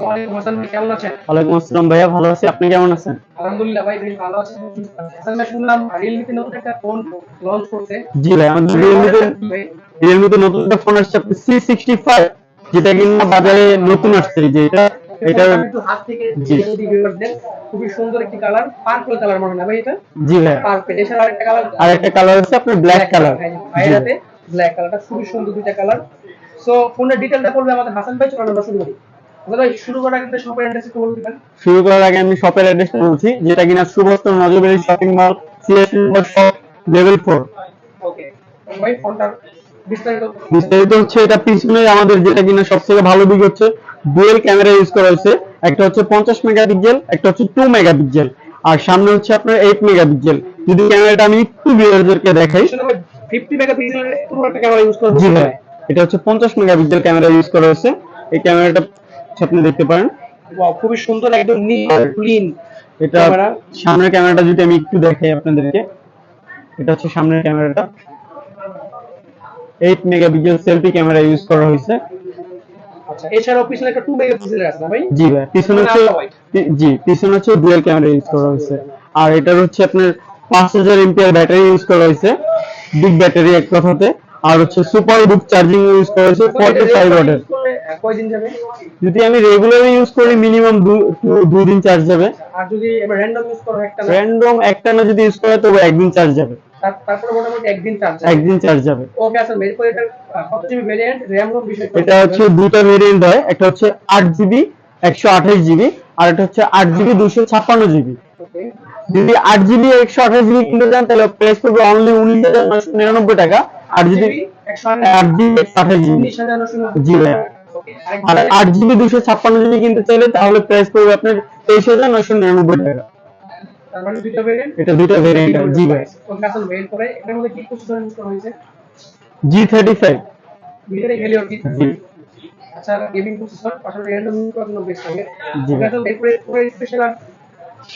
ওয়ালাইকুম আসসালাম ভাই, কেমন আছেন? ওয়ালাইকুম আসসালাম ভাইয়া ভালো আছি। আপনি কেমন আছেন? আলহামদুলিল্লাহ ভাই বেশ ভালো আছেন আসলে শুনলাম রিয়েলমিতে নতুন একটা ফোন লঞ্চ করছে। জি ভাই আমাদের রিয়েলমিতে রিয়েলমিতে নতুন একটা ফোন আসছে সি সিক্সটি ফাইভ যেটা কিনা বাজারে নতুন আসছে। যে এটা একটু হাত থেকে খুবই সুন্দর একটি কালার পার্পল কালার মনে হয় না ভাই এটা? জি ভাই পার্পল এছাড়া আরেকটা কালার আর একটা কালার আছে আপনার ব্ল্যাক কালার ব্ল্যাক কালারটা খুবই সুন্দর দুইটা কালার সো ফোনের ডিটেলটা করবে আমাদের হাসান ভাই আমরা শুরু করি। শুরু করার আগে শপের অ্যাড্রেস একটু বলে শুরু করার আগে আমি শপের অ্যাড্রেস বলছি যেটা কিনা সুবস্ত্র নজরবেলি shopping mall shop level okay ভাই বিস্তারিত হচ্ছে এটা পিছনে আমাদের যেটা কিনা সবথেকে ভালো দিক হচ্ছে ডুয়েল ক্যামেরা ইউজ করা হয়েছে। একটা হচ্ছে পঞ্চাশ মেগাপিক্সেল একটা হচ্ছে টু মেগাপিক্সেল আর সামনে হচ্ছে আপনার এইট মেগাপিক্সেল যদি ক্যামেরাটা আমি একটু ভিউয়ারদেরকে দেখাই। আসলে ভাই 50 মেগাপিক্সেলের পুরো একটা ক্যামেরা ইউজ করা জি ভাই। এটা হচ্ছে পঞ্চাশ মেগাপিক্সেল ক্যামেরা ইউজ করা হয়েছে। এই ক্যামেরাটা আপনি দেখতে পারেন। খুবই সুন্দর একদম ক্লিন এটা সামনের ক্যামেরাটা যদি আমি একটু দেখাই আপনাদেরকে এটা হচ্ছে সামনের ক্যামেরাটা। মেগাপিক্সেল সেলফি ক্যামেরা ইউজ করা হয়েছে। আচ্ছা এছাড়াও পিছনে একটা 2 মেগাপিক্সেলের আছে ভাই? জি ভাই পিছনে হচ্ছে পি- জি পিছনে হচ্ছে ডুয়াল ক্যামেরা ইউজ করা হয়েছে। আর এটার হচ্ছে আপনার পাঁচ হাজার এমপিআর ব্যাটারি ইউজ করা হয়েছে। বিগ ব্যাটারি এক কথাতে। আর হচ্ছে সুপার বুক চার্জিং ইউজ করা হয়েছে ফর্টি ফাইভ ওয়াটের যদি আমি রেগুলারলি ইউজ করি মিনিমাম দুই দিন চার্জ যাবে। আর যদি র্যান্ডম ইউজ করো একটা র্যান্ডম একটা না যদি ইউজ করে তবে একদিন চার্জ যাবে। তারপরে মোটামুটি একদিন চার্জ একদিন চার্জ যাবে। ওকে আচ্ছা এটা জিবি ভেরিয়েন্ট র‍্যাম রোম বিষয় এটা হচ্ছে দুটো ভেরিয়েন্ট হয় একটা হচ্ছে আট জিবি একশো আঠাশ জিবি আর একটা হচ্ছে আট জিবি দুশো ছাপ্পান্ন জিবি যদি আট জিবি একশো আঠাশ জিবি কিনতে চান তাহলে প্রাইস পড়বে অনলি উনিশ হাজার নয়শো নিরানব্বই টাকা। আর যদি আট জিবি। আঠাশ জিবি। জি ভাইয়া। আর আট জিবি দুশো ছাপ্পান্ন জিবি কিনতে চাইলে তাহলে প্রাইস পড়বে আপনার তেইশ হাজার নয়শো নিরানব্বই টাকা। মানে এটা দুটো ভেরিয়েন্ট জি ভাই থার্টি ফাইভ আচ্ছা গেমিং প্রসেসর পাশাপাশি র্যান্ডম জি। স্পেশাল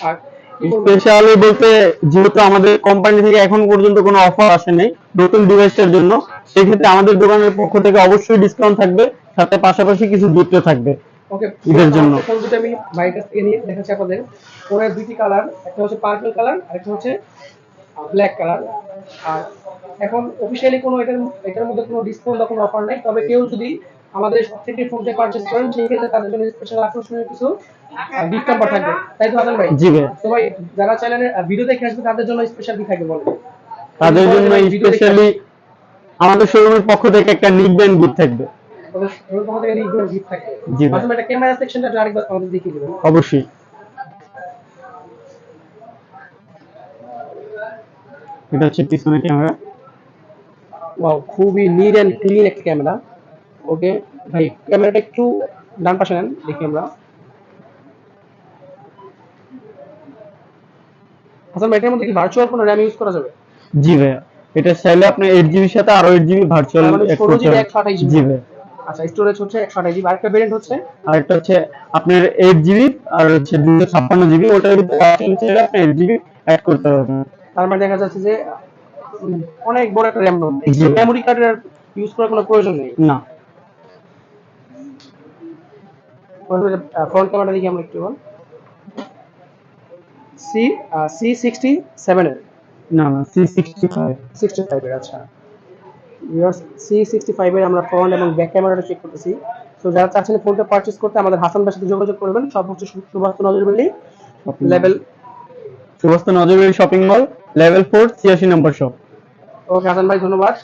আর? স্পেশালি বলতে যেহেতু আমাদের কোম্পানি থেকে এখন পর্যন্ত কোনো অফার আসে নাই নতুন ডিভাইসের জন্য সেক্ষেত্রে আমাদের দোকানের পক্ষ থেকে অবশ্যই ডিসকাউন্ট থাকবে সাথে পাশাপাশি কিছু গিফটও থাকবে ঈদের জন্য। দুটো আমি বাইরের কাছ থেকে নিয়ে দেখাচ্ছি আপনাদের দুইটি কালার একটা হচ্ছে পার্পল কালার আর একটা হচ্ছে ব্ল্যাক কালার আর এখন অফিসিয়ালি কোনো এটার এটার মধ্যে কোনো ডিসকাউন্ট বা কোনো অফার নেই তবে কেউ যদি আমাদের সব থেকে পারচেস করেন সেই ক্ষেত্রে তাদের জন্য স্পেশাল আকর্ষণীয় কিছু গিফট নাম্বার থাকবে তাই তো হাসান ভাই? জি ভাই। তো ভাই যারা চ্যানেলে ভিডিও দেখে আসবে তাদের জন্য স্পেশাল কি থাকবে বলেন? তাদের জন্য স্পেশালি আমাদের শোরুমের পক্ষ থেকে একটা নিক ব্যান্ড গিফট থাকবে। অবশ্যই। এটা হচ্ছে পিছনে ক্যামেরা ওয়াও খুবই নিট অ্যান্ড ক্লিন একটা ক্যামেরা ওকে ভাই ক্যামেরাটা একটু ডান পাশে নেন দেখি আমরা। হাসান ভাই এটার মধ্যে কি ভার্চুয়াল কোনো র্যাম ইউজ করা যাবে? জি ভাইয়া। এটা চাইলে আপনি এইট জিবির সাথে আরও এইট জিবি ভার্চুয়াল তার মানে 16 GB 128 GB জি ভাই আচ্ছা স্টোরেজ হচ্ছে একশো আঠাশ জিবি আরেকটা ভেরিয়েন্ট হচ্ছে? আর একটা হচ্ছে আপনার এইট জিবি আর হচ্ছে দুশো ছাপ্পান্ন জিবি ওটার ভিতরে option চাইলে আপনি এইট জিবি অ্যাড করতে পারবেন। তার মানে দেখা যাচ্ছে যে অনেক বড় একটা র্যাম জি। মেমোরি কার্ডের ইউজ করার কোনো প্রয়োজন নেই। না। ফ্রন্ট ক্যামেরা দেখি আমরা একটু সি সি সিক্সটি সেভেনের না না সি সিক্সটি ফাইভ সিক্সটি ফাইভের আচ্ছা। সি সিক্সটি ফাইভের আমরা ফ্রন্ট এবং ব্যাক ক্যামেরাটা চেক করতেছি। তো যারা চাচ্ছেন ফোনটা পারচেস করতে আমাদের হাসান ভাইয়ের সাথে যোগাযোগ করবেন। সব হচ্ছে সু- নজর নজরবেলি লেভেল সুবস্ত নজরুল শপিং মল লেভেল ফোর ছিয়াশি নম্বর শপ ওকে হাসান ভাই ধন্যবাদ।